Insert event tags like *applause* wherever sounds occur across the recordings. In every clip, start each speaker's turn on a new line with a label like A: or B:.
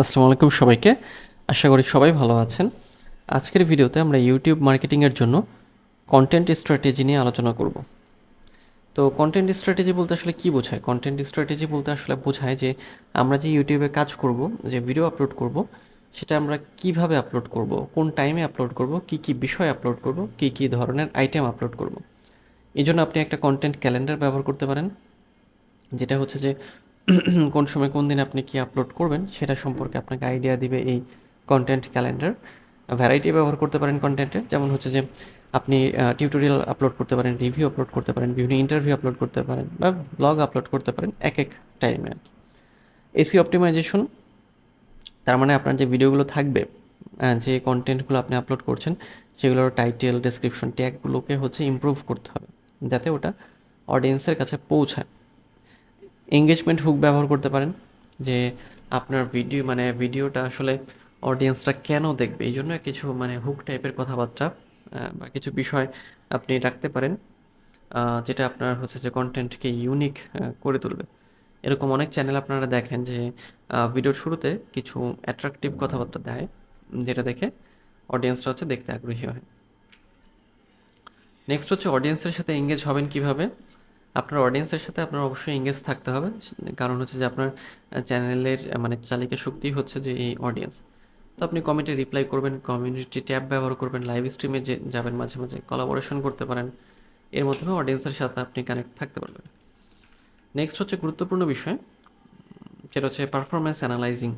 A: আসসালামু আলাইকুম সবাইকে। আশা করি সবাই ভালো আছেন। আজকের ভিডিওতে আমরা ইউটিউব মার্কেটিংয়ের জন্য কন্টেন্ট স্ট্র্যাটেজি নিয়ে আলোচনা করব। তো কন্টেন্ট স্ট্র্যাটেজি বলতে আসলে কী বোঝায়? কন্টেন্ট স্ট্র্যাটেজি বলতে আসলে বোঝায় যে আমরা যে ইউটিউবে কাজ করব, যে ভিডিও আপলোড করব, সেটা আমরা কীভাবে আপলোড করব, কোন টাইমে আপলোড করব, কি কি বিষয় আপলোড করব, কি কি ধরনের আইটেম আপলোড করব। এই জন্য আপনি একটা কন্টেন্ট ক্যালেন্ডার ব্যবহার করতে পারেন, যেটা হচ্ছে যে *clears throat* কোন সময় কোন দিন আপনি কি আপলোড করবেন সেটা সম্পর্কে আপনাকে আইডিয়া দিবে এই কন্টেন্ট ক্যালেন্ডার ভ্যারাইটি ব্যবহার করতে পারেন কন্টেন্টের যেমন হচ্ছে যে, আপনি টিউটোরিয়াল আপলোড করতে পারেন রিভিউ আপলোড করতে পারেন, বিভিন্ন ইন্টারভিউ আপলোড করতে পারেন বা ব্লগ আপলোড করতে পারেন এক এক টাইমে আর কি। এসি অপটিমাইজেশন তার মানে আপনার যে ভিডিওগুলো থাকবে যে কন্টেন্টগুলো আপনি আপলোড করছেন, সেগুলোর টাইটেল ডেসক্রিপশন ট্যাগগুলোকে হচ্ছে ইমপ্রুভ করতে হবে। যাতে ওটা অডিয়েন্সের কাছে পৌঁছায়। এঙ্গেজমেন্ট হুক ব্যবহার করতে পারেন, যে আপনার ভিডিও মানে ভিডিওটা আসলে অডিয়েন্সটা কেন দেখবে? এই জন্য কিছু মানে হুক টাইপের কথাবার্তা বা কিছু বিষয় আপনি রাখতে পারেন যেটা আপনার হচ্ছে যে কন্টেন্টকে ইউনিক করে তুলবে। এরকম অনেক চ্যানেল আপনারা দেখেন যে ভিডিওর শুরুতে কিছু অ্যাট্রাকটিভ কথাবার্তা দেয়, যেটা দেখে অডিয়েন্সরা হচ্ছে দেখতে আগ্রহী হয়। নেক্সট হচ্ছে অডিয়েন্সের সাথে এঙ্গেজ হবেন কীভাবে? আপনার অডিয়েন্সের সাথে আপনার অবশ্যই এঙ্গেজ থাকতে হবে। কারণ হচ্ছে যে আপনার চ্যানেলের মানে চালিকা শক্তি হচ্ছে যে এই অডিয়েন্স তো আপনি কমেন্টে রিপ্লাই করবেন কমিউনিটি ট্যাব ব্যবহার করবেন লাইভ স্ট্রিমে যে, যাবেন মাঝে মাঝে কোলাবোরেশন করতে পারেন। এর মাধ্যমে অডিয়েন্সের সাথে আপনি কানেক্ট থাকতে পারবেন। নেক্সট হচ্ছে গুরুত্বপূর্ণ বিষয় যেটা হচ্ছে পারফরমেন্স অ্যানালাইজিং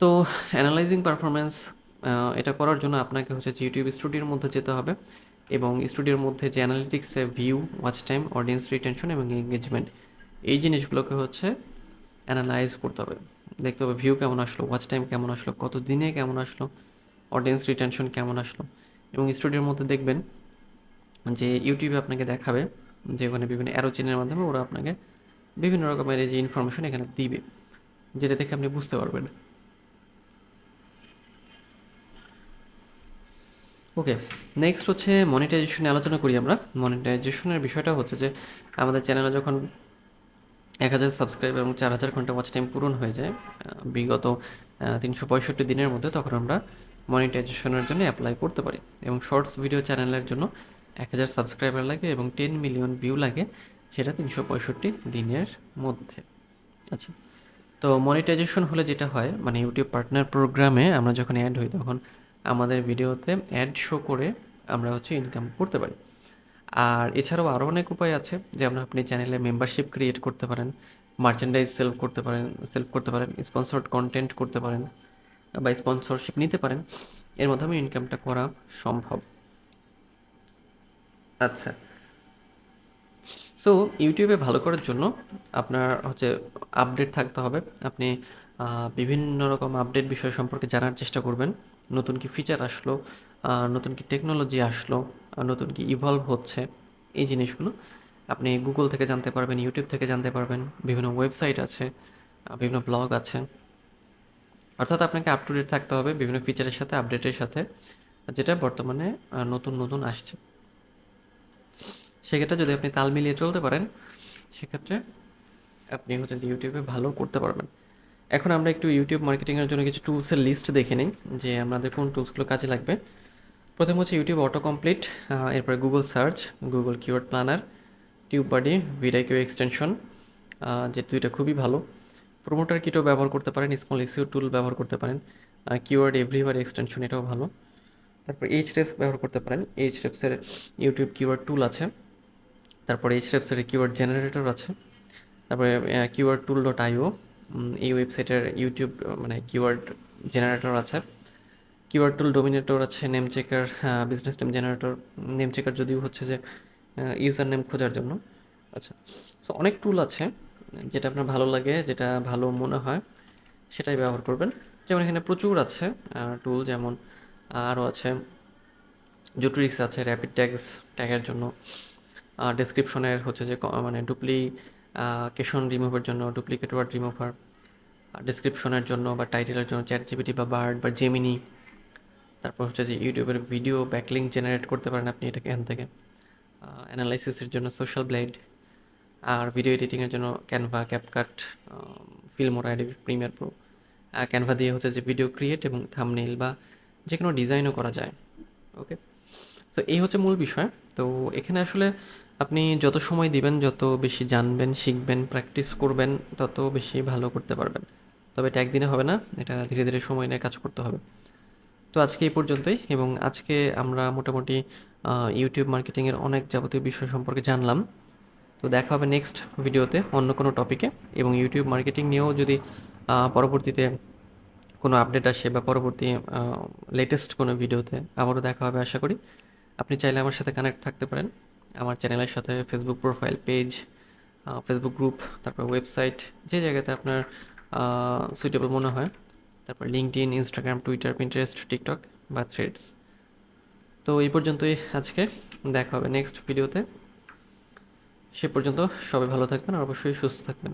A: তো অ্যানালাইজিং পারফরমেন্স এটা করার জন্য আপনাকে হচ্ছে ইউটিউব স্টুডিওর মধ্যে যেতে হবে। এবং স্টুডিওর মধ্যে যে অ্যানালিটিক্সে view watch time audience retention এবং এঙ্গেজমেন্ট এই জিনিসগুলোকে হচ্ছে অ্যানালাইজ করতে হবে। দেখতে হবে ভিউ কেমন আসলো ওয়াচ টাইম কেমন আসলো, কত দিনে কেমন আসলো অডিয়েন্স রিটেনশন কেমন আসলো। এবং স্টুডিওর মধ্যে দেখবেন যে ইউটিউবে আপনাকে দেখাবে যে ওখানে বিভিন্ন অ্যারো চিনের মাধ্যমে ওরা আপনাকে বিভিন্ন রকমের যে ইনফরমেশন এখানে দিবে, যেটা দেখে আপনি বুঝতে পারবেন। ওকে নেক্সট হচ্ছে মনিটাইজেশনে আলোচনা করি আমরা। মনিটাইজেশনের বিষয়টা হচ্ছে যে, আমাদের চ্যানেলে যখন এক হাজার সাবস্ক্রাইব এবং চার হাজার ঘণ্টা ওয়াচ টাইম পূরণ হয়ে যায় বিগত তিনশো পঁয়ষট্টি দিনের মধ্যে তখন আমরা মনিটাইজেশনের জন্য অ্যাপ্লাই করতে পারি। এবং শর্টস ভিডিও চ্যানেলের জন্য এক হাজার সাবস্ক্রাইবার লাগে এবং টেন মিলিয়ন ভিউ লাগে, সেটা তিনশো পঁয়ষট্টি দিনের মধ্যে। আচ্ছা তো মনিটাইজেশন হলে যেটা হয় মানে ইউটিউব পার্টনার প্রোগ্রামে আমরা যখন অ্যাড হই, তখন আমাদের ভিডিওতে অ্যাড শো করে আমরা হচ্ছে ইনকাম করতে পারি। আর এছাড়াও আরও অনেক উপায় আছে, যেমন আপনি চ্যানেলে মেম্বারশিপ ক্রিয়েট করতে পারেন মার্চেন্ডাইজ সেলফ করতে পারেন সেলফ করতে পারেন স্পন্সর্ড কন্টেন্ট করতে পারেন, বা স্পন্সরশিপ নিতে পারেন, এর মাধ্যমে ইনকামটা করা সম্ভব। আচ্ছা। সো ইউটিউবে ভালো করার জন্য আপনার হচ্ছে আপডেট থাকতে হবে। আপনি বিভিন্ন রকম আপডেট বিষয় সম্পর্কে জানার চেষ্টা করবেন। নতুন কি ফিচার আসলো নতুন কি টেকনোলজি আসলো নতুন কি ইভলভ হচ্ছে, এই জিনিসগুলো আপনি গুগল থেকে জানতে পারবেন ইউটিউব থেকে জানতে পারবেন, বিভিন্ন ওয়েবসাইট আছে বিভিন্ন ব্লগ আছে। অর্থাৎ আপনাকে আপ টু ডেট থাকতে হবে বিভিন্ন ফিচারের সাথে আপডেটের সাথে, যেটা বর্তমানে নতুন নতুন আসছে। সেক্ষেত্রে যদি আপনি তাল মিলিয়ে চলতে পারেন, সেক্ষেত্রে আপনি হচ্ছে ইউটিউবে ভালো করতে পারবেন। এখন আমরা একটু ইউটিউব মার্কেটিংয়ের জন্য কিছু টুলসের লিস্ট দেখে নিই, যে আমাদের কোন টুলসগুলো কাজে লাগবে। প্রথম হচ্ছে ইউটিউব অটো কমপ্লিট এরপরে Google search Google keyword planner TubeBuddy vidIQ extension যে দুইটা খুবই ভালো। প্রোমোটার কিটও ব্যবহার করতে পারেন স্মল ইসিউ টুল ব্যবহার করতে পারেন কিওয়ার্ড এভরিবার এক্সটেনশন এটাও ভালো। তারপর এইচ রেপস ব্যবহার করতে পারেন এইচ রেপসের ইউটিউব কিওয়ার্ড টুল আছে, তারপরে এইচ রেপসের কিওয়ার্ড জেনারেটর আছে, তারপরে কিওয়ার্ড টুল ডট আইও এই ওয়েবসাইটের ইউটিউব মানে কিওয়ার্ড জেনারেটর আছে। কিওয়ার্ড টুল ডোমিনেটর আছে name checker business name generator name checker যদিও হচ্ছে যে ইউজার নেম খোঁজার জন্য। আচ্ছা সো অনেক টুল আছে, যেটা আপনার ভালো লাগে, যেটা ভালো মনে হয়, সেটাই ব্যবহার করবেন। যেমন এখানে প্রচুর আছে টুল যেমন আরও আছে। জুট্রিক্স আছে র্যাপিড ট্যাগস ট্যাগের জন্য। ডেসক্রিপশনের হচ্ছে যে মানে ডুপ্লিকেশন রিমুভের জন্য, ডুপ্লিকেট ওয়ার্ড রিমুভার ডিসক্রিপশনের জন্য বা টাইটেলের জন্য চ্যাট জিপিটি বা বার্ড বা জেমিনি তারপর হচ্ছে যে ইউটিউবের ভিডিও ব্যাকলিং জেনারেট করতে পারেন আপনি এটাকে এখান থেকে। অ্যানালাইসিসের জন্য সোশ্যাল ব্লেড আর ভিডিও এডিটিংয়ের জন্য Canva CapCut Filmora edit Premiere Pro Canva দিয়ে হচ্ছে যে ভিডিও ক্রিয়েট এবং থামনেইল বা যে কোনো ডিজাইনও করা যায়। ওকে তো এই হচ্ছে মূল বিষয়। তো এখানে আসলে আপনি যত সময় দিবেন, যত বেশি জানবেন, শিখবেন প্র্যাকটিস করবেন, তত বেশি ভালো করতে পারবেন। তবে এটা একদিনে হবে না, এটা ধীরে ধীরে সময় নিয়ে কাজ করতে হবে। তো আজকে এই পর্যন্তই, এবং আজকে আমরা মোটামুটি ইউটিউব মার্কেটিংয়ের অনেক যাবতীয় বিষয় সম্পর্কে জানলাম। তো দেখা হবে নেক্সট ভিডিওতে অন্য কোনো টপিকে এবং ইউটিউব মার্কেটিং নিয়েও যদি পরবর্তীতে কোনো আপডেট আসে বা পরবর্তী লেটেস্ট কোনো ভিডিওতে আবারও দেখা হবে আশা করি। আপনি চাইলে আমার সাথে কানেক্ট থাকতে পারেন। আমার চ্যানেলের সাথে Facebook profile page Facebook group তারপর ওয়েবসাইট যে জায়গাতে আপনার সুইটেবল মনে হয়। তারপর LinkedIn Instagram Twitter Pinterest TikTok বা থ্রেডস তো এই পর্যন্তই আজকে। দেখা হবে নেক্সট ভিডিওতে সে পর্যন্ত সবাই ভালো থাকবেন আর অবশ্যই সুস্থ থাকবেন।